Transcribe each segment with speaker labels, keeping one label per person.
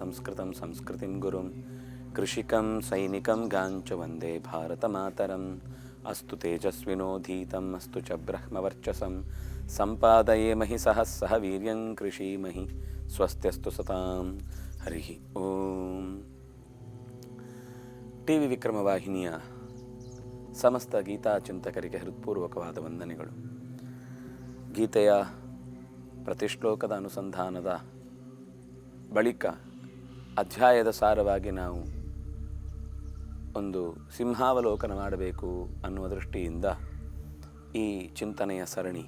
Speaker 1: ಸಂಸ್ಕೃತಂ ಸಂಸ್ಕೃತಿಂ ಗುರುಂ ಕೃಷಿಕಂ ಸೈನಿಕಂ ಗಾಂಚ ವಂದೇ ಭಾರತ ಮಾತರಂ ಅಸ್ತು ತೇಜಸ್ವಿನೋಧೀತಂ ಅಸ್ತು ಚ ಬ್ರಹ್ಮವರ್ಚಸಂ ಸಂಪಾದಯೇಮಹಿ ಸಹ ಸಹ ವೀರ್ಯಂ ಕೃಷಿಮಹಿ ಸ್ವಸ್ತ್ಯಸ್ತು ಸತಾಂ ಹರಿ ಓಂ ಟಿ ವಿ ವಿಕ್ರಮವಾಹಿನಿಯ ಸಮಸ್ತ ಗೀತಾ ಚಿಂತಕರಿಗೆ ಹೃತ್ಪೂರ್ವಕವಾದ ವಂದನೆಗಳು. ಗೀತೆಯ ಪ್ರತಿಶ್ಲೋಕದ ಅನುಸಂಧಾನದ ಬಳಿಕ ಅಧ್ಯಾಯದ ಸಾರವಾಗಿ ನಾವು ಒಂದು ಸಿಂಹಾವಲೋಕನ ಮಾಡಬೇಕು ಅನ್ನುವ ದೃಷ್ಟಿಯಿಂದ ಈ ಚಿಂತನೆಯ ಸರಣಿ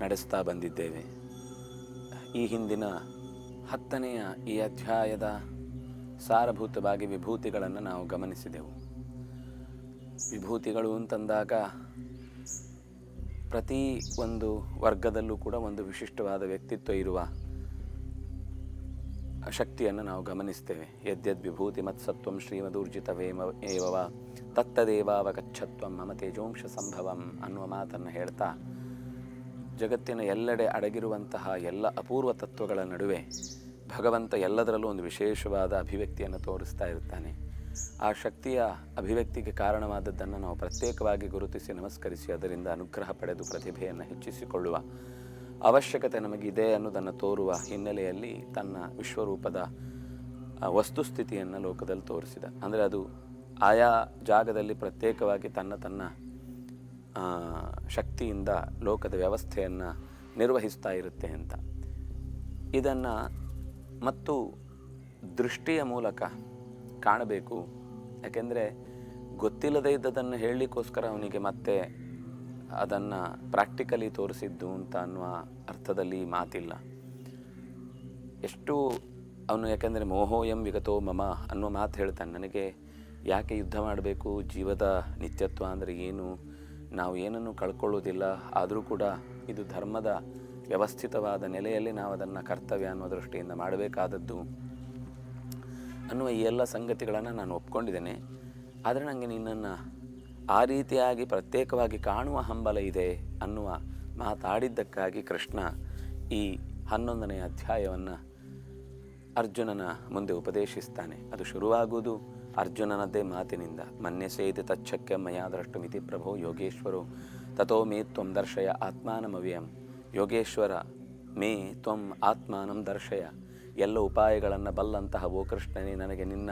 Speaker 1: ನಡೆಸ್ತಾ ಬಂದಿದ್ದೇವೆ. ಈ ಹಿಂದಿನ ಹತ್ತನೆಯ ಈ ಅಧ್ಯಾಯದ ಸಾರಭೂತವಾಗಿ ವಿಭೂತಿಗಳನ್ನು ನಾವು ಗಮನಿಸಿದೆವು. ವಿಭೂತಿಗಳು ಅಂತಂದಾಗ ಪ್ರತಿ ಒಂದು ವರ್ಗದಲ್ಲೂ ಕೂಡ ಒಂದು ವಿಶಿಷ್ಟವಾದ ವ್ಯಕ್ತಿತ್ವ ಇರುವ ಶಕ್ತಿಯನ್ನು ನಾವು ಗಮನಿಸ್ತೇವೆ. ಯದ್ಯದ್ ವಿಭೂತಿ ಮತ್ಸತ್ವಂ ಶ್ರೀಮದೂರ್ಜಿತವೇಮ ಏವವ ತತ್ತದೇವಾವಗಚ್ಛತ್ವಂ ಮಮ ತೇಜೋಂಶ ಸಂಭವಂ ಅನ್ನುವ ಮಾತನ್ನು ಹೇಳ್ತಾ, ಜಗತ್ತಿನ ಎಲ್ಲೆಡೆ ಅಡಗಿರುವಂತಹ ಎಲ್ಲ ಅಪೂರ್ವ ತತ್ವಗಳ ನಡುವೆ ಭಗವಂತ ಎಲ್ಲದರಲ್ಲೂ ಒಂದು ವಿಶೇಷವಾದ ಅಭಿವ್ಯಕ್ತಿಯನ್ನು ತೋರಿಸ್ತಾ ಇರ್ತಾನೆ. ಆ ಶಕ್ತಿಯ ಅಭಿವ್ಯಕ್ತಿಗೆ ಕಾರಣವಾದದ್ದನ್ನು ನಾವು ಪ್ರತ್ಯೇಕವಾಗಿ ಗುರುತಿಸಿ ನಮಸ್ಕರಿಸಿ, ಅದರಿಂದ ಅನುಗ್ರಹ ಪಡೆದು ಪ್ರತಿಭೆಯನ್ನು ಹೆಚ್ಚಿಸಿಕೊಳ್ಳುವ ಅವಶ್ಯಕತೆ ನಮಗಿದೆ ಅನ್ನೋದನ್ನು ತೋರುವ ಹಿನ್ನೆಲೆಯಲ್ಲಿ ತನ್ನ ವಿಶ್ವರೂಪದ ವಸ್ತುಸ್ಥಿತಿಯನ್ನು ಲೋಕದಲ್ಲಿ ತೋರಿಸಿದ. ಅಂದರೆ ಅದು ಆಯಾ ಜಾಗದಲ್ಲಿ ಪ್ರತ್ಯೇಕವಾಗಿ ತನ್ನ ತನ್ನ ಶಕ್ತಿಯಿಂದ ಲೋಕದ ವ್ಯವಸ್ಥೆಯನ್ನು ನಿರ್ವಹಿಸ್ತಾ ಇರುತ್ತೆ ಅಂತ. ಇದನ್ನು ಮತ್ತು ದೃಷ್ಟಿಯ ಮೂಲಕ ಕಾಣಬೇಕು. ಯಾಕೆಂದರೆ ಗೊತ್ತಿಲ್ಲದೇ ಇದ್ದದನ್ನು ಹೇಳಲಿಕ್ಕೋಸ್ಕರ ಅವನಿಗೆ ಮತ್ತೆ ಅದನ್ನು ಪ್ರಾಕ್ಟಿಕಲಿ ತೋರಿಸಿದ್ದು ಅಂತ ಅನ್ನುವ ಅರ್ಥದಲ್ಲಿ ಮಾತಿಲ್ಲ. ಎಷ್ಟು ಅವನು ಯಾಕೆಂದರೆ ಮೋಹೋಯಂ ವಿಗತೋ ಮಮ ಅನ್ನುವ ಮಾತು ಹೇಳ್ತಾನೆ. ನನಗೆ ಯಾಕೆ ಯುದ್ಧ ಮಾಡಬೇಕು? ಜೀವದ ನಿತ್ಯತ್ವ ಅಂದರೆ ಏನು? ನಾವು ಏನನ್ನು ಕಳ್ಕೊಳ್ಳೋದಿಲ್ಲ. ಆದರೂ ಕೂಡ ಇದು ಧರ್ಮದ ವ್ಯವಸ್ಥಿತವಾದ ನೆಲೆಯಲ್ಲಿ ನಾವು ಅದನ್ನು ಕರ್ತವ್ಯ ಅನ್ನೋ ದೃಷ್ಟಿಯಿಂದ ಮಾಡಬೇಕಾದದ್ದು ಅನ್ನುವ ಈ ಎಲ್ಲ ಸಂಗತಿಗಳನ್ನು ನಾನು ಒಪ್ಕೊಂಡಿದ್ದೇನೆ. ಆದರೆ ನನಗೆ ನಿನ್ನನ್ನು ಆ ರೀತಿಯಾಗಿ ಪ್ರತ್ಯೇಕವಾಗಿ ಕಾಣುವ ಹಂಬಲ ಇದೆ ಅನ್ನುವ ಮಾತಾಡಿದ್ದಕ್ಕಾಗಿ ಕೃಷ್ಣ ಈ ಹನ್ನೊಂದನೆಯ ಅಧ್ಯಾಯವನ್ನು ಅರ್ಜುನನ ಮುಂದೆ ಉಪದೇಶಿಸ್ತಾನೆ. ಅದು ಶುರುವಾಗುವುದು ಅರ್ಜುನನದ್ದೇ ಮಾತಿನಿಂದ. ಮನ್ಯ ಸೇತಿ ತಚ್ಚಕ್ಕೆ ಮಯ ದ್ರಷ್ಟುಮಿತಿ ಪ್ರಭೋ ಯೋಗೇಶ್ವರೋ. ತಥೋ ಮೇ ತ್ವಂ ದರ್ಶಯ ಆತ್ಮಾನಮವ್ಯಂ ಯೋಗೇಶ್ವರ, ಮೇ ತ್ವಂ ಆತ್ಮಾನಂ ದರ್ಶಯ. ಎಲ್ಲ ಉಪಾಯಗಳನ್ನು ಬಲ್ಲಂತಹ ಓ ಕೃಷ್ಣನೇ, ನನಗೆ ನಿನ್ನ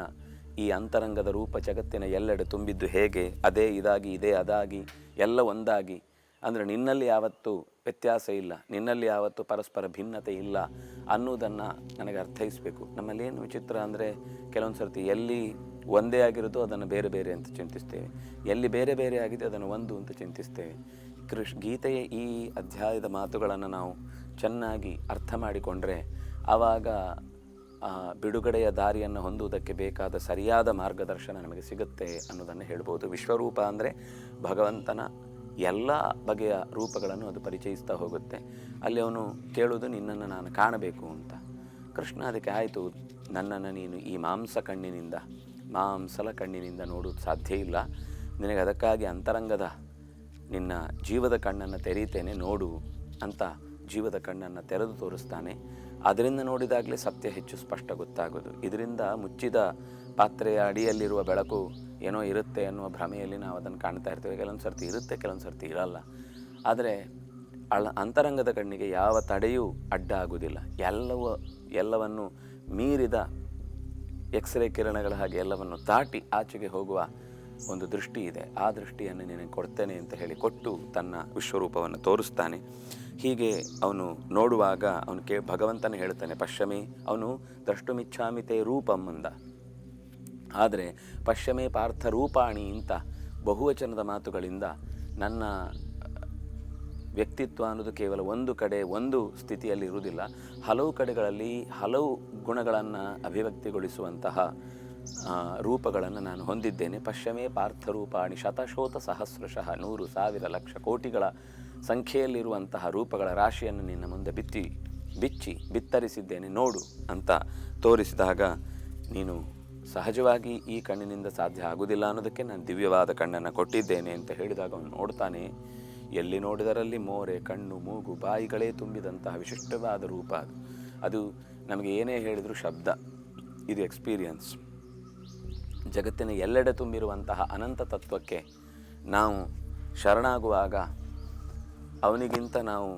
Speaker 1: ಈ ಅಂತರಂಗದ ರೂಪ ಜಗತ್ತಿನ ಎಲ್ಲೆಡೆ ತುಂಬಿದ್ದು ಹೇಗೆ? ಅದೇ, ಇದಾಗಿ, ಇದೇ, ಅದಾಗಿ, ಎಲ್ಲ ಒಂದಾಗಿ. ಅಂದರೆ ನಿನ್ನಲ್ಲಿ ಯಾವತ್ತೂ ವ್ಯತ್ಯಾಸ ಇಲ್ಲ. ನಿನ್ನಲ್ಲಿ ಯಾವತ್ತೂ ಪರಸ್ಪರ ಭಿನ್ನತೆ ಇಲ್ಲ ಅನ್ನೋದನ್ನು ನನಗೆ ಅರ್ಥೈಸಬೇಕು. ನಮ್ಮಲ್ಲಿ ಏನು ವಿಚಿತ್ರ ಅಂದರೆ ಕೆಲವೊಂದು ಸರ್ತಿ ಎಲ್ಲಿ ಒಂದೇ ಆಗಿರೋದೋ ಅದನ್ನು ಬೇರೆ ಬೇರೆ ಅಂತ ಚಿಂತಿಸ್ತೇವೆ. ಎಲ್ಲಿ ಬೇರೆ ಬೇರೆ ಆಗಿದೆ ಅದನ್ನು ಒಂದು ಅಂತ ಚಿಂತಿಸ್ತೇವೆ. ಕೃಷ್, ಗೀತೆಯ ಈ ಅಧ್ಯಾಯದ ಮಾತುಗಳನ್ನು ನಾವು ಚೆನ್ನಾಗಿ ಅರ್ಥ ಮಾಡಿಕೊಂಡ್ರೆ ಆವಾಗ ಬಿಡುಗಡೆಯ ದಾರಿಯನ್ನು ಹೊಂದುವುದಕ್ಕೆ ಬೇಕಾದ ಸರಿಯಾದ ಮಾರ್ಗದರ್ಶನ ನಮಗೆ ಸಿಗುತ್ತೆ ಅನ್ನೋದನ್ನು ಹೇಳ್ಬೋದು. ವಿಶ್ವರೂಪ ಅಂದರೆ ಭಗವಂತನ ಎಲ್ಲ ಬಗೆಯ ರೂಪಗಳನ್ನು ಅದು ಪರಿಚಯಿಸ್ತಾ ಹೋಗುತ್ತೆ. ಅಲ್ಲಿ ಅವನು ಕೇಳೋದು, ನಿನ್ನನ್ನು ನಾನು ಕಾಣಬೇಕು ಅಂತ. ಕೃಷ್ಣ ಅದಕ್ಕೆ, ಆಯಿತು, ನನ್ನನ್ನು ನೀನು ಈ ಮಾಂಸ ಕಣ್ಣಿನಿಂದ, ಮಾಂಸಲ ಕಣ್ಣಿನಿಂದ ನೋಡೋದು ಸಾಧ್ಯ ಇಲ್ಲ. ನಿನಗೆ ಅದಕ್ಕಾಗಿ ಅಂತರಂಗದ ನಿನ್ನ ಜೀವದ ಕಣ್ಣನ್ನು ತೆರೀತೇನೆ ನೋಡು ಅಂತ ಜೀವದ ಕಣ್ಣನ್ನು ತೆರೆದು ತೋರಿಸ್ತಾನೆ. ಅದರಿಂದ ನೋಡಿದಾಗಲೇ ಸತ್ಯ ಹೆಚ್ಚು ಸ್ಪಷ್ಟ ಗೊತ್ತಾಗೋದು. ಇದರಿಂದ ಮುಚ್ಚಿದ ಪಾತ್ರೆಯ ಅಡಿಯಲ್ಲಿರುವ ಬೆಳಕು ಏನೋ ಇರುತ್ತೆ ಅನ್ನುವ ಭ್ರಮೆಯಲ್ಲಿ ನಾವು ಅದನ್ನು ಕಾಣ್ತಾ ಇರ್ತೇವೆ. ಕೆಲವೊಂದು ಸರ್ತಿ ಇರುತ್ತೆ, ಕೆಲವೊಂದು ಸರ್ತಿ ಇರಲ್ಲ. ಆದರೆ ಅಳ ಅಂತರಂಗದ ಕಣ್ಣಿಗೆ ಯಾವ ತಡೆಯೂ ಅಡ್ಡ ಆಗುವುದಿಲ್ಲ ಎಲ್ಲವೂ, ಎಲ್ಲವನ್ನು ಮೀರಿದ ಎಕ್ಸ್ರೇ ಕಿರಣಗಳ ಹಾಗೆ ಎಲ್ಲವನ್ನು ದಾಟಿ ಆಚೆಗೆ ಹೋಗುವ ಒಂದು ದೃಷ್ಟಿ ಇದೆ. ಆ ದೃಷ್ಟಿಯನ್ನು ನಿನಗೆ ಕೊಡ್ತೇನೆ ಅಂತ ಹೇಳಿ ಕೊಟ್ಟು ತನ್ನ ವಿಶ್ವರೂಪವನ್ನು ತೋರಿಸ್ತಾನೆ. ಹೀಗೆ ಅವನು ನೋಡುವಾಗ ಅವನು ಕೇ ಭಗವಂತನೇ ಹೇಳ್ತಾನೆ ಪಶ್ಚಮಿ ಅವನು ದ್ರಷ್ಟುಮಿಚ್ಛಾಮಿತೆ ರೂಪಂ ಅಂದ. ಆದರೆ ಪಶ್ಯಮೇ ಪಾರ್ಥ ರೂಪಾಣಿ ಅಂತ ಬಹುವಚನದ ಮಾತುಗಳಿಂದ ನನ್ನ ವ್ಯಕ್ತಿತ್ವ ಅನ್ನೋದು ಕೇವಲ ಒಂದು ಕಡೆ, ಒಂದು ಸ್ಥಿತಿಯಲ್ಲಿ ಇರುವುದಿಲ್ಲ. ಹಲವು ಕಡೆಗಳಲ್ಲಿ ಹಲವು ಗುಣಗಳನ್ನು ಅಭಿವ್ಯಕ್ತಿಗೊಳಿಸುವಂತಹ ರೂಪಗಳನ್ನು ನಾನು ಹೊಂದಿದ್ದೇನೆ. ಪಶ್ಯಮೇ ಪಾರ್ಥರೂಪಾಣಿ ಶತಶೋತ ಸಹಸ್ರಶಃ ನೂರು ಸಾವಿರ ಲಕ್ಷ ಕೋಟಿಗಳ ಸಂಖ್ಯೆಯಲ್ಲಿರುವಂತಹ ರೂಪಗಳ ರಾಶಿಯನ್ನು ನಿನ್ನ ಮುಂದೆ ಬಿತ್ತಿ, ಬಿಚ್ಚಿ, ಬಿತ್ತರಿಸಿದ್ದೇನೆ ನೋಡು ಅಂತ ತೋರಿಸಿದಾಗ ನೀನು ಸಹಜವಾಗಿ ಈ ಕಣ್ಣಿನಿಂದ ಸಾಧ್ಯ ಆಗುವುದಿಲ್ಲ ಅನ್ನೋದಕ್ಕೆ ನಾನು ದಿವ್ಯವಾದ ಕಣ್ಣನ್ನು ಕೊಟ್ಟಿದ್ದೇನೆ ಅಂತ ಹೇಳಿದಾಗ ಅವನು ನೋಡ್ತಾನೆ. ಎಲ್ಲಿ ನೋಡಿದರಲ್ಲಿ ಮೋರೆ, ಕಣ್ಣು, ಮೂಗು, ಬಾಯಿಗಳೇ ತುಂಬಿದಂತಹ ವಿಶಿಷ್ಟವಾದ ರೂಪ ಅದು. ಅದು ನಮಗೆ ಏನೇ ಹೇಳಿದರೂ ಶಬ್ದ, ಇದು ಎಕ್ಸ್ಪೀರಿಯನ್ಸ್ ಜಗತ್ತಿನ ಎಲ್ಲೆಡೆ ತುಂಬಿರುವಂತಹ ಅನಂತ ತತ್ವಕ್ಕೆ ನಾವು ಶರಣಾಗುವಾಗ ಅವನಿಗಿಂತ ನಾವು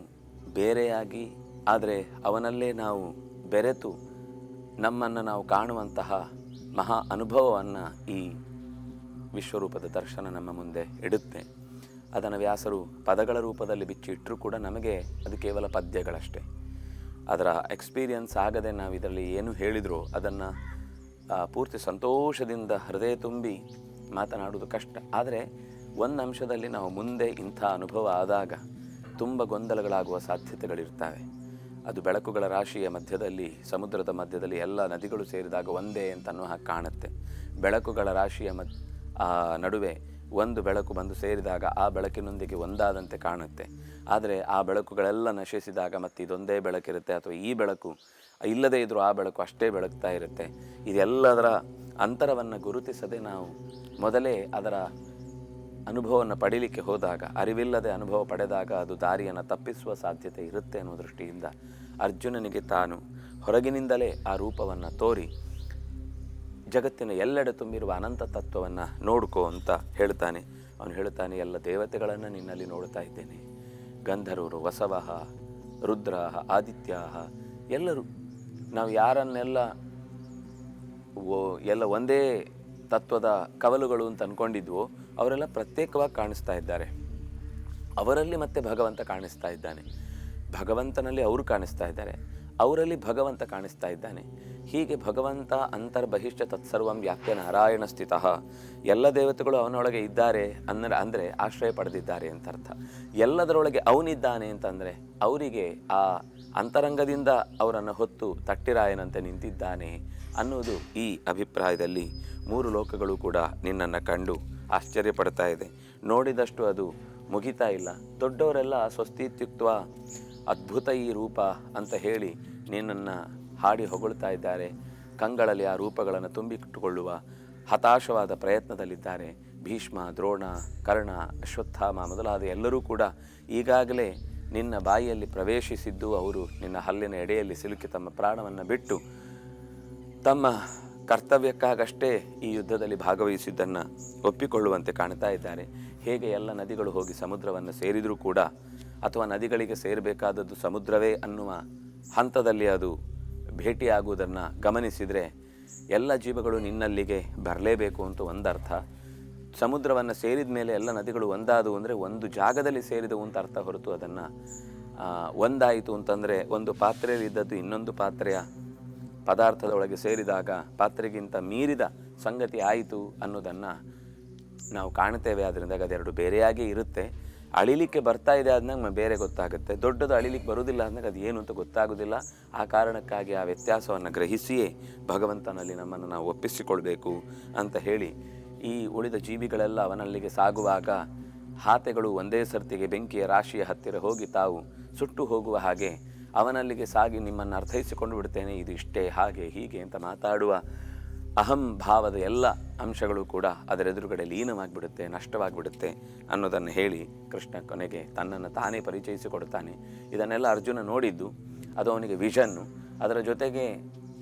Speaker 1: ಬೇರೆಯಾಗಿ, ಆದರೆ ಅವನಲ್ಲೇ ನಾವು ಬೆರೆತು ನಮ್ಮನ್ನು ನಾವು ಕಾಣುವಂತಹ ಮಹಾ ಅನುಭವವನ್ನು ಈ ವಿಶ್ವರೂಪದ ದರ್ಶನ ನಮ್ಮ ಮುಂದೆ ಇಡುತ್ತೆ. ಅದನ್ನು ವ್ಯಾಸರು ಪದಗಳ ರೂಪದಲ್ಲಿ ಬಿಚ್ಚಿಟ್ಟರೂ ಕೂಡ ನಮಗೆ ಅದು ಕೇವಲ ಪದ್ಯಗಳಷ್ಟೇ. ಅದರ ಎಕ್ಸ್ಪೀರಿಯನ್ಸ್ ಆಗದೆ ನಾವು ಇದರಲ್ಲಿ ಏನು ಹೇಳಿದರೂ ಅದನ್ನು ಪೂರ್ತಿ ಸಂತೋಷದಿಂದ ಹೃದಯ ತುಂಬಿ ಮಾತನಾಡುವುದು ಕಷ್ಟ. ಆದರೆ ಒಂದು ಅಂಶದಲ್ಲಿ ನಾವು ಮುಂದೆ ಇಂಥ ಅನುಭವ ಆದಾಗ ತುಂಬ ಗೊಂದಲಗಳಾಗುವ ಸಾಧ್ಯತೆಗಳಿರ್ತವೆ. ಅದು ಬೆಳಕುಗಳ ರಾಶಿಯ ಮಧ್ಯದಲ್ಲಿ, ಸಮುದ್ರದ ಮಧ್ಯದಲ್ಲಿ ಎಲ್ಲ ನದಿಗಳು ಸೇರಿದಾಗ ಒಂದೇ ಅಂತ ಅನ್ನೋ ಹಾಗೆ ಕಾಣುತ್ತೆ. ಬೆಳಕುಗಳ ರಾಶಿಯ ಮದ್ ನಡುವೆ ಒಂದು ಬೆಳಕು ಬಂದು ಸೇರಿದಾಗ ಆ ಬೆಳಕಿನೊಂದಿಗೆ ಒಂದಾದಂತೆ ಕಾಣುತ್ತೆ. ಆದರೆ ಆ ಬೆಳಕುಗಳೆಲ್ಲ ನಶಿಸಿದಾಗ ಮತ್ತು ಇದೊಂದೇ ಬೆಳಕಿರುತ್ತೆ ಅಥವಾ ಈ ಬೆಳಕು, ಇಲ್ಲದೇ ಇದ್ದರೂ ಆ ಬೆಳಕು ಅಷ್ಟೇ ಬೆಳಗ್ತಾ ಇರುತ್ತೆ. ಇದೆಲ್ಲದರ ಅಂತರವನ್ನು ಗುರುತಿಸದೆ ನಾವು ಮೊದಲೇ ಅದರ ಅನುಭವವನ್ನು ಪಡೀಲಿಕ್ಕೆ ಹೋದಾಗ, ಅರಿವಿಲ್ಲದೆ ಅನುಭವ ಪಡೆದಾಗ ಅದು ದಾರಿಯನ್ನು ತಪ್ಪಿಸುವ ಸಾಧ್ಯತೆ ಇರುತ್ತೆ ಅನ್ನೋ ದೃಷ್ಟಿಯಿಂದ ಅರ್ಜುನನಿಗೆ ತಾನು ಹೊರಗಿನಿಂದಲೇ ಆ ರೂಪವನ್ನು ತೋರಿ ಜಗತ್ತಿನ ಎಲ್ಲೆಡೆ ತುಂಬಿರುವ ಅನಂತ ತತ್ವವನ್ನು ನೋಡ್ಕೋ ಅಂತ ಹೇಳ್ತಾನೆ. ಅವನು ಹೇಳ್ತಾನೆ, ಎಲ್ಲ ದೇವತೆಗಳನ್ನು ನಿನ್ನಲ್ಲಿ ನೋಡ್ತಾ ಇದ್ದೇನೆ. ಗಂಧರ್ವರು ವಸವಹ ರುದ್ರ ಆದಿತ್ಯಾಹ, ಎಲ್ಲರೂ. ನಾವು ಯಾರನ್ನೆಲ್ಲ ಓ, ಎಲ್ಲ ಒಂದೇ ತತ್ವದ ಕವಲುಗಳು ಅಂತ ಅಂದ್ಕೊಂಡಿದ್ವೋ ಅವರೆಲ್ಲ ಪ್ರತ್ಯೇಕವಾಗಿ ಕಾಣಿಸ್ತಾ ಇದ್ದಾರೆ. ಅವರಲ್ಲಿ ಮತ್ತೆ ಭಗವಂತ ಕಾಣಿಸ್ತಾ ಇದ್ದಾನೆ. ಭಗವಂತನಲ್ಲಿ ಅವರು ಕಾಣಿಸ್ತಾ ಇದ್ದಾರೆ. ಅವರಲ್ಲಿ ಭಗವಂತ ಕಾಣಿಸ್ತಾ ಇದ್ದಾನೆ. ಹೀಗೆ ಭಗವಂತ ಅಂತರ್ಬಹಿಷ್ಠ ತತ್ಸರ್ವಂ ವ್ಯಾಪ್ಯ ನಾರಾಯಣ ಸ್ಥಿತ. ಎಲ್ಲ ದೇವತೆಗಳು ಅವನೊಳಗೆ ಇದ್ದಾರೆ ಅಂದ್ರೆ ಅಂದರೆ ಆಶ್ರಯ ಪಡೆದಿದ್ದಾರೆ ಅಂತ ಅರ್ಥ. ಎಲ್ಲದರೊಳಗೆ ಅವನಿದ್ದಾನೆ ಅಂತಂದರೆ ಅವರಿಗೆ ಆ ಅಂತರಂಗದಿಂದ ಅವರನ್ನು ಹೊತ್ತು ತಟ್ಟಿರಾಯನಂತೆ ನಿಂತಿದ್ದಾನೆ ಅನ್ನೋದು ಈ ಅಭಿಪ್ರಾಯದಲ್ಲಿ ಮೂರು ಲೋಕಗಳು ಕೂಡ ನಿನ್ನನ್ನು ಕಂಡು ಆಶ್ಚರ್ಯ ಪಡ್ತಾ ಇದೆ. ನೋಡಿದಷ್ಟು ಅದು ಮುಗಿತಾ ಇಲ್ಲ. ದೊಡ್ಡವರೆಲ್ಲ ಸ್ವಸ್ತಿತ್ಯುಕ್ತ ಅದ್ಭುತ ಈ ರೂಪ ಅಂತ ಹೇಳಿ ನಿನ್ನನ್ನು ಹಾಡಿ ಹೊಗಳ್ತಾ ಇದ್ದಾರೆ. ಕಂಗಳಲ್ಲಿ ಆ ರೂಪಗಳನ್ನು ತುಂಬಿಟ್ಟುಕೊಳ್ಳುವ ಹತಾಶವಾದ ಪ್ರಯತ್ನದಲ್ಲಿದ್ದಾರೆ. ಭೀಷ್ಮ, ದ್ರೋಣ, ಕರ್ಣ, ಅಶ್ವತ್ಥಾಮ ಮೊದಲಾದ ಎಲ್ಲರೂ ಕೂಡ ಈಗಾಗಲೇ ನಿನ್ನ ಬಾಯಿಯಲ್ಲಿ ಪ್ರವೇಶಿಸಿದ್ದು ಅವರು ನಿನ್ನ ಹಲ್ಲಿನ ಎಡೆಯಲ್ಲಿ ಸಿಲುಕಿ ತಮ್ಮ ಪ್ರಾಣವನ್ನು ಬಿಟ್ಟು ತಮ್ಮ ಕರ್ತವ್ಯಕ್ಕಾಗಷ್ಟೇ ಈ ಯುದ್ಧದಲ್ಲಿ ಭಾಗವಹಿಸಿದ್ದನ್ನು ಒಪ್ಪಿಕೊಳ್ಳುವಂತೆ ಕಾಣ್ತಾ ಇದ್ದಾರೆ. ಹೇಗೆ ಎಲ್ಲ ನದಿಗಳು ಹೋಗಿ ಸಮುದ್ರವನ್ನು ಸೇರಿದರೂ ಕೂಡ ಅಥವಾ ನದಿಗಳಿಗೆ ಸೇರಬೇಕಾದದ್ದು ಸಮುದ್ರವೇ ಅನ್ನುವ ಹಂತದಲ್ಲಿ ಅದು ಭೇಟಿಯಾಗುವುದನ್ನು ಗಮನಿಸಿದರೆ ಎಲ್ಲ ಜೀವಗಳು ನಿನ್ನಲ್ಲಿಗೆ ಬರಲೇಬೇಕು ಅಂತ ಒಂದರ್ಥ. ಸಮುದ್ರವನ್ನು ಸೇರಿದ ಮೇಲೆ ಎಲ್ಲ ನದಿಗಳು ಒಂದಾದವು ಅಂದರೆ ಒಂದು ಜಾಗದಲ್ಲಿ ಸೇರಿದವು ಅಂತ ಅರ್ಥ ಹೊರತು ಅದನ್ನು ಒಂದಾಯಿತು ಅಂತಂದರೆ ಒಂದು ಪಾತ್ರೆಯಲ್ಲಿ ಇದ್ದದ್ದು ಇನ್ನೊಂದು ಪಾತ್ರೆಯ ಪದಾರ್ಥದೊಳಗೆ ಸೇರಿದಾಗ ಪಾತ್ರೆಗಿಂತ ಮೀರಿದ ಸಂಗತಿ ಆಯಿತು ಅನ್ನೋದನ್ನು ನಾವು ಕಾಣ್ತೇವೆ. ಅದರಿಂದ ಅದೆರಡು ಬೇರೆಯಾಗಿ ಇರುತ್ತೆ. ಅಳಿಲಿಕ್ಕೆ ಬರ್ತಾ ಇದೆ ಆದ್ನಾಗ ಬೇರೆ ಗೊತ್ತಾಗುತ್ತೆ. ದೊಡ್ಡದು ಅಳಿಲಿಕ್ಕೆ ಬರುವುದಿಲ್ಲ ಅಂದಾಗ ಅದು ಏನು ಅಂತ ಗೊತ್ತಾಗೋದಿಲ್ಲ. ಆ ಕಾರಣಕ್ಕಾಗಿ ಆ ವ್ಯತ್ಯಾಸವನ್ನು ಗ್ರಹಿಸಿಯೇ ಭಗವಂತನಲ್ಲಿ ನಮ್ಮನ್ನು ನಾವು ಒಪ್ಪಿಸಿಕೊಳ್ಬೇಕು ಅಂತ ಹೇಳಿ ಈ ಉಳಿದ ಜೀವಿಗಳೆಲ್ಲ ಅವನಲ್ಲಿಗೆ ಸಾಗುವಾಗ ಹಾತೆಗಳು ಒಂದೇ ಸರ್ತಿಗೆ ಬೆಂಕಿಯ ರಾಶಿಯ ಹತ್ತಿರ ಹೋಗಿ ತಾವು ಸುಟ್ಟು ಹೋಗುವ ಹಾಗೆ ಅವನಲ್ಲಿಗೆ ಸಾಗಿ ನಿಮ್ಮನ್ನು ಅರ್ಥೈಸಿಕೊಂಡು ಬಿಡ್ತೇನೆ. ಇದು ಇಷ್ಟೇ, ಹಾಗೆ ಹೀಗೆ ಅಂತ ಮಾತಾಡುವ ಅಹಂ ಭಾವದ ಎಲ್ಲ ಅಂಶಗಳು ಕೂಡ ಅದರ ಎದುರುಗಡೆ ಲೀನವಾಗಿಬಿಡುತ್ತೆ, ನಷ್ಟವಾಗಿಬಿಡುತ್ತೆ ಅನ್ನೋದನ್ನು ಹೇಳಿ ಕೃಷ್ಣ ಕೊನೆಗೆ ತನ್ನನ್ನು ತಾನೇ ಪರಿಚಯಿಸಿಕೊಡ್ತಾನೆ ಇದನ್ನೆಲ್ಲ ಅರ್ಜುನ ನೋಡಿದ್ದು, ಅದು ಅವನಿಗೆ ವಿಷನ್ನು ಅದರ ಜೊತೆಗೆ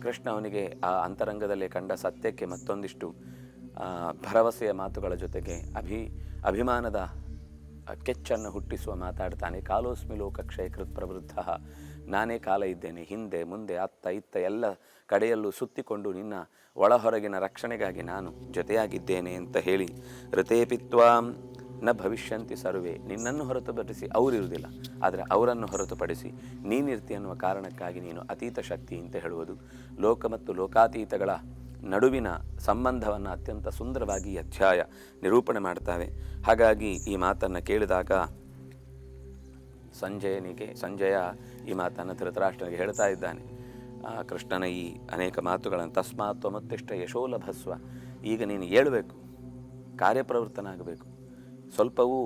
Speaker 1: ಕೃಷ್ಣ ಅವನಿಗೆ ಆ ಅಂತರಂಗದಲ್ಲಿ ಕಂಡ ಸತ್ಯಕ್ಕೆ ಮತ್ತೊಂದಿಷ್ಟು ಭರವಸೆಯ ಮಾತುಗಳ ಜೊತೆಗೆ ಅಭಿ, ಅಭಿಮಾನದ ಕೆಚ್ಚನ್ನು ಹುಟ್ಟಿಸುವ ಮಾತಾಡ್ತಾನೆ. ಕಾಲೋಸ್ಮಿ ಲೋಕಕ್ಷಯ ಕೃತ್ ಪ್ರವೃದ್ಧ ನಾನೇ ಕಾಲ ಇದ್ದೇನೆ, ಹಿಂದೆ, ಮುಂದೆ, ಅತ್ತ, ಇತ್ತ, ಎಲ್ಲ ಕಡೆಯಲ್ಲೂ ಸುತ್ತಿಕೊಂಡು ನಿನ್ನ ಒಳ ಹೊರಗಿನ ರಕ್ಷಣೆಗಾಗಿ ನಾನು ಜೊತೆಯಾಗಿದ್ದೇನೆ ಅಂತ ಹೇಳಿ ಋತೇಪಿತ್ವಾಂ ನ ಭವಿಷ್ಯಂತಿ ಸರ್ವೇ. ನಿನ್ನನ್ನು ಹೊರತುಪಡಿಸಿ ಅವರಿರುವುದಿಲ್ಲ ಆದರೆ ಅವರನ್ನು ಹೊರತುಪಡಿಸಿ ನೀನಿರ್ತಿ ಅನ್ನುವ ಕಾರಣಕ್ಕಾಗಿ ನೀನು ಅತೀತ ಶಕ್ತಿ ಅಂತ ಹೇಳುವುದು. ಲೋಕ ಮತ್ತು ಲೋಕಾತೀತಗಳ ನಡುವಿನ ಸಂಬಂಧವನ್ನು ಅತ್ಯಂತ ಸುಂದರವಾಗಿ ಅಧ್ಯಾಯ ನಿರೂಪಣೆ ಮಾಡ್ತಾವೆ. ಹಾಗಾಗಿ ಈ ಮಾತನ್ನು ಕೇಳಿದಾಗ ಸಂಜಯನಿಗೆ, ಸಂಜಯ ಈ ಮಾತನ್ನು ಧೃತರಾಷ್ಟ್ರನಿಗೆ ಹೇಳ್ತಾ ಇದ್ದಾನೆ. ಕೃಷ್ಣನ ಈ ಅನೇಕ ಮಾತುಗಳನ್ನು, ತಸ್ಮಾತ್ ಮತ್ತಿಷ್ಟ ಯಶೋಲಭಸ್ವ, ಈಗ ನೀನು ಏಳಬೇಕು ಕಾರ್ಯಪ್ರವೃತ್ತನಾಗಬೇಕು. ಸ್ವಲ್ಪವೂ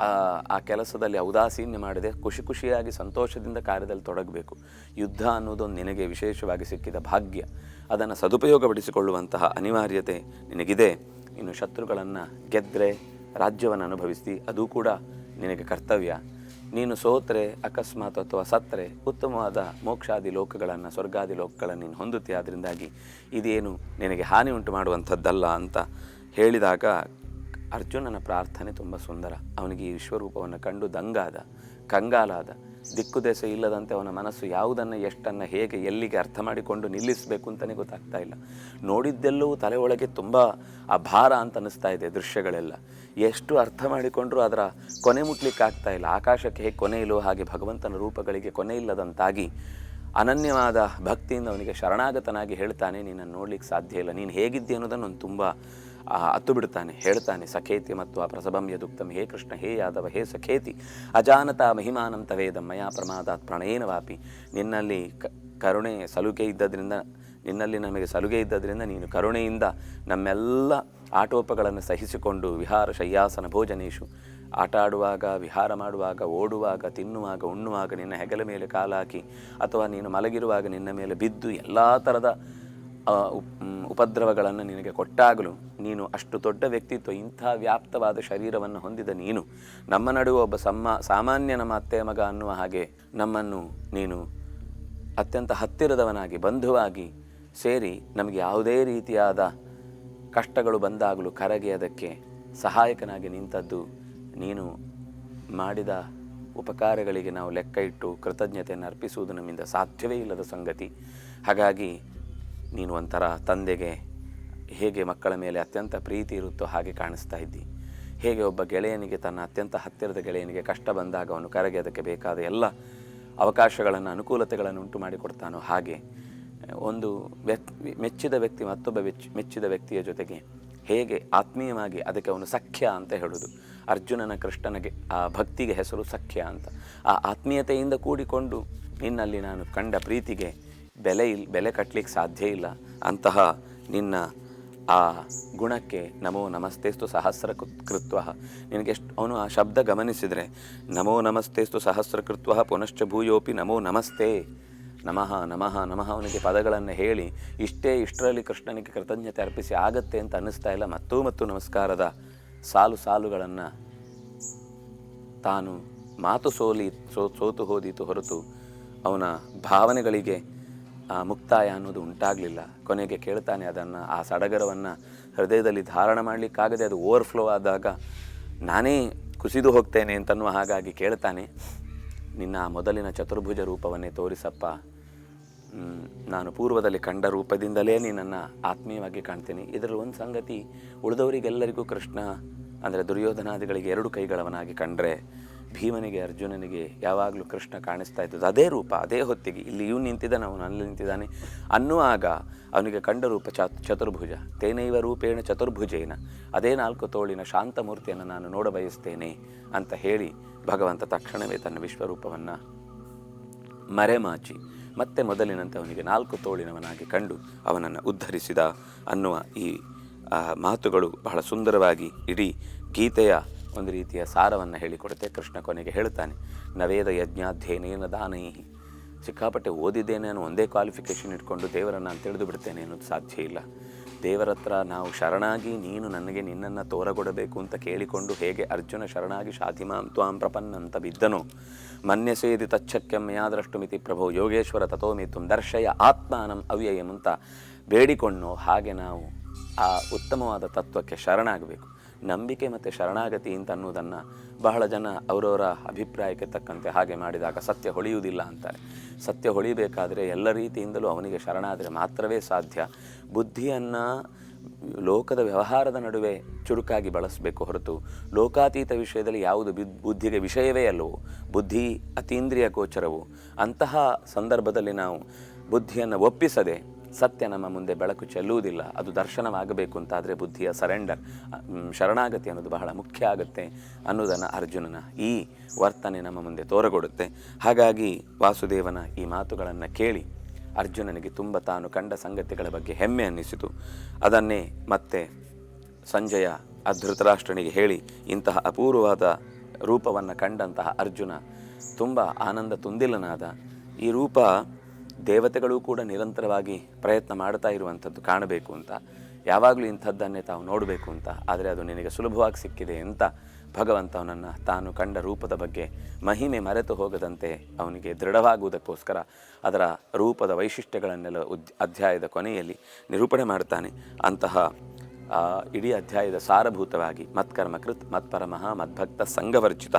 Speaker 1: ಆ ಆ ಕೆಲಸದಲ್ಲಿ ಔದಾಸೀನ್ಯ ಮಾಡಿದೆ ಖುಷಿ ಖುಷಿಯಾಗಿ ಸಂತೋಷದಿಂದ ಕಾರ್ಯದಲ್ಲಿ ತೊಡಗಬೇಕು. ಯುದ್ಧ ಅನ್ನೋದೊಂದು ನಿನಗೆ ವಿಶೇಷವಾಗಿ ಸಿಕ್ಕಿದ ಭಾಗ್ಯ. ಅದನ್ನು ಸದುಪಯೋಗಪಡಿಸಿಕೊಳ್ಳುವಂತಹ ಅನಿವಾರ್ಯತೆ ನಿನಗಿದೆ. ಇನ್ನು ಶತ್ರುಗಳನ್ನು ಗೆದ್ದರೆ ರಾಜ್ಯವನ್ನು ಅನುಭವಿಸಿ ಅದು ಕೂಡ ನಿನಗೆ ಕರ್ತವ್ಯ. ನೀನು ಸೋತ್ರೆ, ಅಕಸ್ಮಾತ್ ಅಥವಾ ಸತ್ತರೆ, ಉತ್ತಮವಾದ ಮೋಕ್ಷಾದಿ ಲೋಕಗಳನ್ನು, ಸ್ವರ್ಗಾದಿ ಲೋಕಗಳನ್ನು ನೀನು ಹೊಂದುತ್ತೆ ಅದರಿಂದಾಗಿ ಇದೇನು ನಿನಗೆ ಹಾನಿ ಉಂಟು ಮಾಡುವಂಥದ್ದಲ್ಲ ಅಂತ ಹೇಳಿದಾಗ ಅರ್ಜುನನ ಪ್ರಾರ್ಥನೆ ತುಂಬ ಸುಂದರ. ಅವನಿಗೆ ಈ ವಿಶ್ವರೂಪವನ್ನು ಕಂಡು ದಂಗಾದ, ಕಂಗಾಲಾದ ದಿಕ್ಕು ದೇಶ ಇಲ್ಲದಂತೆ ಅವನ ಮನಸ್ಸು ಯಾವುದನ್ನು, ಎಷ್ಟನ್ನು, ಹೇಗೆ, ಎಲ್ಲಿಗೆ ಅರ್ಥ ಮಾಡಿಕೊಂಡು ನಿಲ್ಲಿಸಬೇಕು ಅಂತಲೇ ಗೊತ್ತಾಗ್ತಾ ಇಲ್ಲ. ನೋಡಿದ್ದೆಲ್ಲವೂ ತಲೆ ಒಳಗೆ ತುಂಬ ಆ ಭಾರ ಅಂತ ಅನ್ನಿಸ್ತಾ ಇದೆ ದೃಶ್ಯಗಳೆಲ್ಲ. ಎಷ್ಟು ಅರ್ಥ ಮಾಡಿಕೊಂಡರೂ ಅದರ ಕೊನೆ ಮುಟ್ಲಿಕ್ಕೆ ಆಗ್ತಾ ಇಲ್ಲ. ಆಕಾಶಕ್ಕೆ ಹೇಗೆ ಕೊನೆ ಇಲ್ಲೋ ಹಾಗೆ ಭಗವಂತನ ರೂಪಗಳಿಗೆ ಕೊನೆ ಇಲ್ಲದಂತಾಗಿ ಅನನ್ಯವಾದ ಭಕ್ತಿಯಿಂದ ಅವನಿಗೆ ಶರಣಾಗತನಾಗಿ ಹೇಳ್ತಾನೆ ನಿನ್ನನ್ನು ನೋಡ್ಲಿಕ್ಕೆ ಸಾಧ್ಯ ಇಲ್ಲ. ನೀನು ಹೇಗಿದ್ದೆ ಅನ್ನೋದನ್ನು ಒಂದು ತುಂಬ ಅತ್ತು ಬಿಡ್ತಾನೆ ಹೇಳ್ತಾನೆ, ಸಖೇತಿ ಮತ್ತು ಆ ಪ್ರಸಭಂ ಯದುಕ್ತಂ ಹೇ ಕೃಷ್ಣ, ಹೇ ಯಾದವ, ಹೇ ಸಖೇತಿ, ಅಜಾನತ ಮಹಿಮಾನಂ ತವೇದಂ ಮಯಾ ಪ್ರಮಾದಾತ್ ಪ್ರಣಯೇನ ವಾಪಿ, ನಿನ್ನಲ್ಲಿ ಕರುಣೆ ಸಲುಗೆ ಇದ್ದದ್ರಿಂದ, ನಿನ್ನಲ್ಲಿ ನಮಗೆ ಸಲುಗೆ ಇದ್ದದ್ರಿಂದ ನೀನು ಕರುಣೆಯಿಂದ ನಮ್ಮೆಲ್ಲ ಆಟೋಪಗಳನ್ನು ಸಹಿಸಿಕೊಂಡು ವಿಹಾರ ಶಯ್ಯಾಸನ ಭೋಜನೇಶು ಆಟ ಆಡುವಾಗ ವಿಹಾರ ಮಾಡುವಾಗ, ಓಡುವಾಗ, ತಿನ್ನುವಾಗ, ಉಣ್ಣುವಾಗ ನಿನ್ನ ಹೆಗಲ ಮೇಲೆ ಕಾಲಾಕಿ, ಅಥವಾ ನೀನು ಮಲಗಿರುವಾಗ ನಿನ್ನ ಮೇಲೆ ಬಿದ್ದು ಎಲ್ಲ ಥರದ ಉಪದ್ರವಗಳನ್ನು ನಿನಗೆ ಕೊಟ್ಟಾಗಲೂ ನೀನು ಅಷ್ಟು ದೊಡ್ಡ ವ್ಯಕ್ತಿತ್ವ, ಇಂಥ ವ್ಯಾಪ್ತವಾದ ಶರೀರವನ್ನು ಹೊಂದಿದ ನೀನು, ನಮ್ಮ ನಡುವೆ ಒಬ್ಬ ಸಮ್ಮ ಸಾಮಾನ್ಯ ನಮ್ಮ ಅತ್ತೆ ಮಗ ಅನ್ನುವ ಹಾಗೆ ನಮ್ಮನ್ನು ನೀನು ಅತ್ಯಂತ ಹತ್ತಿರದವನಾಗಿ, ಬಂಧುವಾಗಿ ಸೇರಿ ನಮಗೆ ಯಾವುದೇ ರೀತಿಯಾದ ಕಷ್ಟಗಳು ಬಂದಾಗಲೂ ಕರಗಿ ಅದಕ್ಕೆ ಸಹಾಯಕನಾಗಿ ನಿಂತದ್ದು ನೀನು ಮಾಡಿದ ಉಪಕಾರಗಳಿಗೆ ನಾವು ಲೆಕ್ಕ ಇಟ್ಟು ಕೃತಜ್ಞತೆಯನ್ನು ಅರ್ಪಿಸುವುದು ನಮ್ಮಿಂದ ಸಾಧ್ಯವೇ ಇಲ್ಲದ ಸಂಗತಿ. ಹಾಗಾಗಿ ನೀನು ಒಂಥರ ತಂದೆಗೆ ಹೇಗೆ ಮಕ್ಕಳ ಮೇಲೆ ಅತ್ಯಂತ ಪ್ರೀತಿ ಇರುತ್ತೋ ಹಾಗೆ ಕಾಣಿಸ್ತಾ ಇದ್ದಿ. ಹೇಗೆ ಒಬ್ಬ ಗೆಳೆಯನಿಗೆ ತನ್ನ ಅತ್ಯಂತ ಹತ್ತಿರದ ಗೆಳೆಯನಿಗೆ ಕಷ್ಟ ಬಂದಾಗ ಅವನು ಕರಗಿ ಅದಕ್ಕೆ ಬೇಕಾದ ಎಲ್ಲ ಅವಕಾಶಗಳನ್ನು, ಅನುಕೂಲತೆಗಳನ್ನು ಉಂಟು ಮಾಡಿಕೊಡ್ತಾನೋ ಹಾಗೆ, ಒಂದು ವ್ಯಕ್ ಮೆಚ್ಚಿದ ವ್ಯಕ್ತಿ ಮತ್ತೊಬ್ಬ ಮೆಚ್ಚಿದ ವ್ಯಕ್ತಿಯ ಜೊತೆಗೆ ಹೇಗೆ ಆತ್ಮೀಯವಾಗಿ ಅದಕ್ಕೆ ಅವನು ಸಖ್ಯ ಅಂತ ಹೇಳುವುದು. ಅರ್ಜುನನ, ಕೃಷ್ಣನಿಗೆ, ಆ ಭಕ್ತಿಗೆ ಹೆಸರು ಸಖ್ಯ ಅಂತ. ಆ ಆತ್ಮೀಯತೆಯಿಂದ ಕೂಡಿಕೊಂಡು ನಿನ್ನಲ್ಲಿ ನಾನು ಕಂಡ ಪ್ರೀತಿಗೆ ಬೆಲೆ ಇಲ್, ಬೆಲೆ ಕಟ್ಟಲಿಕ್ಕೆ ಸಾಧ್ಯ ಇಲ್ಲ. ಅಂತಹ ನಿನ್ನ ಆ ಗುಣಕ್ಕೆ ನಮೋ ನಮಸ್ತೇಸ್ತು ಸಹಸ್ರ ಕೃತ್ವ. ನಿನಗೆ ಎಷ್ಟು ಅವನು ಆ ಶಬ್ದ ಗಮನಿಸಿದರೆ, ನಮೋ ನಮಸ್ತೇಸ್ತು ಸಹಸ್ರ ಕೃತ್ವ ಪುನಶ್ಚ ಭೂಯೋಪಿ ನಮೋ ನಮಸ್ತೆ. ನಮಃ ನಮಃ ನಮಃ ಅವನಿಗೆ ಪದಗಳನ್ನು ಹೇಳಿ, ಇಷ್ಟೇ ಇಷ್ಟರಲ್ಲಿ ಕೃಷ್ಣನಿಗೆ ಕೃತಜ್ಞತೆ ಅರ್ಪಿಸಿ ಆಗತ್ತೆ ಅಂತ ಅನ್ನಿಸ್ತಾ ಇಲ್ಲ. ಮತ್ತೂ ಮತ್ತು ನಮಸ್ಕಾರದ ಸಾಲು ಸಾಲುಗಳನ್ನು ತಾನು ಮಾತು ಸೋಲಿ, ಸೋ, ಸೋತು ಹೋದೀತು ಹೊರತು ಅವನ ಭಾವನೆಗಳಿಗೆ ಮುಕ್ತಾಯ ಅನ್ನೋದು ಉಂಟಾಗಲಿಲ್ಲ. ಕೊನೆಗೆ ಕೇಳ್ತಾನೆ ಅದನ್ನು, ಆ ಸಡಗರವನ್ನು ಹೃದಯದಲ್ಲಿ ಧಾರಣ ಮಾಡಲಿಕ್ಕಾಗದೆ ಅದು ಓವರ್ಫ್ಲೋ ಆದಾಗ ನಾನೇ ಕುಸಿದು ಹೋಗ್ತೇನೆ ಅಂತನ್ನುವ ಹಾಗಾಗಿ ಕೇಳ್ತಾನೆ, ನಿನ್ನ ಮೊದಲಿನ ಚತುರ್ಭುಜ ರೂಪವನ್ನೇ ತೋರಿಸಪ್ಪ. ನಾನು ಪೂರ್ವದಲ್ಲಿ ಕಂಡ ರೂಪದಿಂದಲೇ ನಿನ್ನನ್ನು ಆತ್ಮೀಯವಾಗಿ ಕಾಣ್ತೇನೆ. ಇದರಲ್ಲಿ ಒಂದು ಸಂಗತಿ, ಉಳಿದವರಿಗೆಲ್ಲರಿಗೂ ಕೃಷ್ಣ, ಅಂದರೆ ದುರ್ಯೋಧನಾದಿಗಳಿಗೆ ಎರಡು ಕೈಗಳವನಾಗಿ ಕಂಡ್ರೆ ಭೀಮನಿಗೆ, ಅರ್ಜುನನಿಗೆ ಯಾವಾಗಲೂ ಕೃಷ್ಣ ಕಾಣಿಸ್ತಾ ಇದ್ದದ್ದು ಅದೇ ರೂಪ, ಅದೇ ಹೊತ್ತಿಗೆ. ಇಲ್ಲಿ ಇವನು ನಿಂತಿದ್ದಾನೆ ಅವನು ಅಲ್ಲಿ ನಿಂತಿದ್ದಾನೆ ಅನ್ನುವಾಗ ಅವನಿಗೆ ಕಂಡ ರೂಪ ಚತುರ್ಭುಜ. ತೇನೈವ ರೂಪೇಣ ಚತುರ್ಭುಜೇನ. ಅದೇ ನಾಲ್ಕು ತೋಳಿನ ಶಾಂತಮೂರ್ತಿಯನ್ನು ನಾನು ನೋಡಬಯಸ್ತೇನೆ ಅಂತ ಹೇಳಿ ಭಗವಂತ ತಕ್ಷಣವೇ ತನ್ನ ವಿಶ್ವರೂಪವನ್ನು ಮರೆಮಾಚಿ ಮತ್ತೆ ಮೊದಲಿನಂತೆ ಅವನಿಗೆ ನಾಲ್ಕು ತೋಳಿನವನಾಗಿ ಕಂಡು ಅವನನ್ನು ಉದ್ಧರಿಸಿದ ಅನ್ನುವ ಈ ಮಾತುಗಳು ಬಹಳ ಸುಂದರವಾಗಿ ಇಡೀ ಗೀತೆಯ ಒಂದು ರೀತಿಯ ಸಾರವನ್ನು ಹೇಳಿಕೊಡುತ್ತೆ. ಕೃಷ್ಣ ಕೊನೆಗೆ ಹೇಳ್ತಾನೆ ನವೇದ ಯಜ್ಞಾಧ್ಯಯನೇನ ದಾನೈಹಿ. ಸಿಕ್ಕಾಪಟ್ಟೆ ಓದಿದ್ದೇನೆ ನಾನು ಒಂದೇ ಕ್ವಾಲಿಫಿಕೇಷನ್ ಇಟ್ಕೊಂಡು ದೇವರನ್ನು ನಾನು ತಿಳಿದು ಬಿಡ್ತೇನೆ ಅನ್ನೋದು ಸಾಧ್ಯ ಇಲ್ಲ. ದೇವರ ಹತ್ರ ನಾವು ಶರಣಾಗಿ, ನೀನು ನನಗೆ ನಿನ್ನನ್ನು ತೋರಗೊಡಬೇಕು ಅಂತ ಕೇಳಿಕೊಂಡು ಹೇಗೆ ಅರ್ಜುನ ಶರಣಾಗಿ ಶಾಧಿಮಾಂ ತ್ವಾಂ ಪ್ರಪನ್ನ ಅಂತ ಬಿದ್ದನೋ? ಮನ್ಯಸೇದಿ ತಚ್ಚಕ್ಯಂ ಯಾದರಷ್ಟು ಮಿತಿ ಪ್ರಭೋ ಯೋಗೇಶ್ವರ ತಥೋಮಿತು ದರ್ಶಯ ಆತ್ಮಾನಂ ಅವ್ಯಯಂ ಅಂತ ಬೇಡಿಕೊಂಡೋ ಹಾಗೆ ನಾವು ಆ ಉತ್ತಮವಾದ ತತ್ವಕ್ಕೆ ಶರಣಾಗಬೇಕು. ನಂಬಿಕೆ ಮತ್ತು ಶರಣಾಗತಿ ಅಂತ ಅನ್ನೋದನ್ನು ಬಹಳ ಜನ ಅವರವರ ಅಭಿಪ್ರಾಯಕ್ಕೆ ತಕ್ಕಂತೆ ಹಾಗೆ ಮಾಡಿದಾಗ ಸತ್ಯ ಹೊಳೆಯುವುದಿಲ್ಲ ಅಂತಾರೆ. ಸತ್ಯ ಹೊಳಿಬೇಕಾದರೆ ಎಲ್ಲ ರೀತಿಯಿಂದಲೂ ಅವನಿಗೆ ಶರಣಾದರೆ ಮಾತ್ರವೇ ಸಾಧ್ಯ. ಬುದ್ಧಿಯನ್ನು ಲೋಕದ ವ್ಯವಹಾರದ ನಡುವೆ ಚುರುಕಾಗಿ ಬಳಸಬೇಕು ಹೊರತು ಲೋಕಾತೀತ ವಿಷಯದಲ್ಲಿ ಯಾವುದು ಬಿದ್- ಬುದ್ಧಿಗೆ ವಿಷಯವೇ ಅಲ್ಲವೋ, ಬುದ್ಧಿ ಅತೀಂದ್ರಿಯ ಗೋಚರವು, ಅಂತಹ ಸಂದರ್ಭದಲ್ಲಿ ನಾವು ಬುದ್ಧಿಯನ್ನು ಒಪ್ಪಿಸದೆ ಸತ್ಯ ನಮ್ಮ ಮುಂದೆ ಬೆಳಕು ಚೆಲ್ಲುವುದಿಲ್ಲ, ಅದು ದರ್ಶನವಾಗಬೇಕು ಅಂತಾದರೆ ಬುದ್ಧಿಯ ಸರೆಂಡರ್ ಶರಣಾಗತಿ ಅನ್ನೋದು ಬಹಳ ಮುಖ್ಯ ಆಗುತ್ತೆ ಅನ್ನೋದನ್ನು ಅರ್ಜುನನ ಈ ವರ್ತನೆ ನಮ್ಮ ಮುಂದೆ ತೋರಗೊಡುತ್ತೆ. ಹಾಗಾಗಿ ವಾಸುದೇವನ ಈ ಮಾತುಗಳನ್ನು ಕೇಳಿ ಅರ್ಜುನನಿಗೆ ತುಂಬ ತಾನು ಕಂಡ ಸಂಗತಿಗಳ ಬಗ್ಗೆ ಹೆಮ್ಮೆ ಅನ್ನಿಸಿತು. ಅದನ್ನೇ ಮತ್ತೆ ಸಂಜಯ ಅಧೃತರಾಷ್ಟ್ರನಿಗೆ ಧೃತರಾಷ್ಟ್ರನಿಗೆ ಹೇಳಿ ಇಂತಹ ಅಪೂರ್ವವಾದ ರೂಪವನ್ನು ಕಂಡಂತಹ ಅರ್ಜುನ ತುಂಬ ಆನಂದ ತುಂದಿಲನಾದ. ಈ ರೂಪ ದೇವತೆಗಳು ಕೂಡ ನಿರಂತರವಾಗಿ ಪ್ರಯತ್ನ ಮಾಡ್ತಾ ಇರುವಂಥದ್ದು ಕಾಣಬೇಕು ಅಂತ. ಯಾವಾಗಲೂ ಇಂಥದ್ದನ್ನೇ ತಾವು ನೋಡಬೇಕು ಅಂತ. ಆದರೆ ಅದು ನಿನಗೆ ಸುಲಭವಾಗಿ ಸಿಕ್ಕಿದೆ ಅಂತ ಭಗವಂತ ಅವನನ್ನು ತಾನು ಕಂಡ ರೂಪದ ಬಗ್ಗೆ ಮಹಿಮೆ ಮರೆತು ಹೋಗದಂತೆ ಅವನಿಗೆ ದೃಢವಾಗುವುದಕ್ಕೋಸ್ಕರ ಅದರ ರೂಪದ ವೈಶಿಷ್ಟ್ಯಗಳನ್ನೆಲ್ಲ ಉದ್, ಅಧ್ಯಾಯದ ಕೊನೆಯಲ್ಲಿ ನಿರೂಪಣೆ ಮಾಡ್ತಾನೆ. ಅಂತಹ ಇಡೀ ಅಧ್ಯಾಯದ ಸಾರಭೂತವಾಗಿ ಮತ್ಕರ್ಮಕೃತ್ ಮತ್ಪರಮಃ ಮದ್ಭಕ್ತ ಸಂಘವರ್ಜಿತ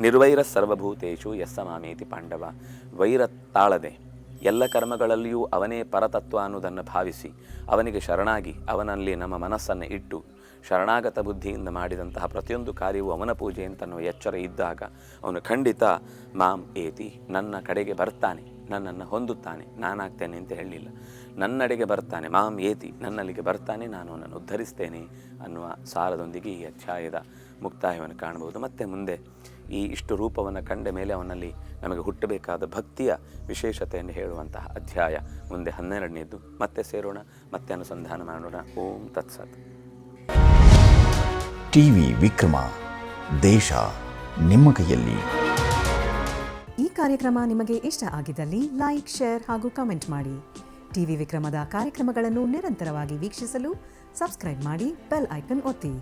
Speaker 1: ನಿರ್ವೈರ ಸರ್ವಭೂತೇಶು ಯಸ್ಸ ಮಾಮೇತಿ ಪಾಂಡವ ವೈರ ತಾಳದೆ ಎಲ್ಲ ಕರ್ಮಗಳಲ್ಲಿಯೂ ಅವನೇ ಪರತತ್ವ ಅನ್ನೋದನ್ನು ಭಾವಿಸಿ ಅವನಿಗೆ ಶರಣಾಗಿ ಅವನಲ್ಲಿ ನಮ್ಮ ಮನಸ್ಸನ್ನು ಇಟ್ಟು ಶರಣಾಗತ ಬುದ್ಧಿಯಿಂದ ಮಾಡಿದಂತಹ ಪ್ರತಿಯೊಂದು ಕಾರ್ಯವೂ ಅವನ ಪೂಜೆ ಅಂತನ್ನುವ ಎಚ್ಚರ ಇದ್ದಾಗ ಅವನು ಖಂಡಿತ ಮಾಂ ಏತಿ, ನನ್ನ ಕಡೆಗೆ ಬರ್ತಾನೆ, ನನ್ನನ್ನು ಹೊಂದುತ್ತಾನೆ, ನಾನಾಗ್ತೇನೆ ಅಂತ ಹೇಳಲಿಲ್ಲ. ನನ್ನಡೆಗೆ ಬರ್ತಾನೆ, ಮಾಂ ಏತಿ, ನನ್ನಲ್ಲಿಗೆ ಬರ್ತಾನೆ, ನಾನು ಅವನನ್ನು ಉದ್ಧರಿಸ್ತೇನೆ ಅನ್ನುವ ಸಾರದೊಂದಿಗೆ ಈ ಅಧ್ಯಾಯದ ಮುಕ್ತಾಯವನ್ನು ಕಾಣಬಹುದು. ಮತ್ತು ಮುಂದೆ ಈ ಇಷ್ಟು ರೂಪವನ್ನು ಕಂಡ ಮೇಲೆ ಅವನಲ್ಲಿ ನಮಗೆ ಹುಟ್ಟಬೇಕಾದ ಭಕ್ತಿಯ ವಿಶೇಷತೆಯನ್ನು ಹೇಳುವಂತಹ ಅಧ್ಯಾಯ ಮುಂದೆ ಹನ್ನೆರಡನೇದ್ದು ಮತ್ತೆ ಸೇರೋಣ ಮತ್ತೆ ಅನುಸಂಧಾನ ಮಾಡೋಣ. ಓಂ ತತ್ಸತ್.
Speaker 2: ಟಿವಿ ವಿಕ್ರಮ ದೇಶ ನಿಮ್ಮ ಕೈಯಲ್ಲಿ.
Speaker 3: ಈ ಕಾರ್ಯಕ್ರಮ ನಿಮಗೆ ಇಷ್ಟ ಆಗಿದ್ದಲ್ಲಿ ಲೈಕ್ ಶೇರ್ ಹಾಗೂ ಕಮೆಂಟ್ ಮಾಡಿ. ಟಿವಿ ವಿಕ್ರಮದ ಕಾರ್ಯಕ್ರಮಗಳನ್ನು ನಿರಂತರವಾಗಿ ವೀಕ್ಷಿಸಲು ಸಬ್ಸ್ಕ್ರೈಬ್ ಮಾಡಿ ಬೆಲ್ ಐಕನ್ ಒತ್ತಿ.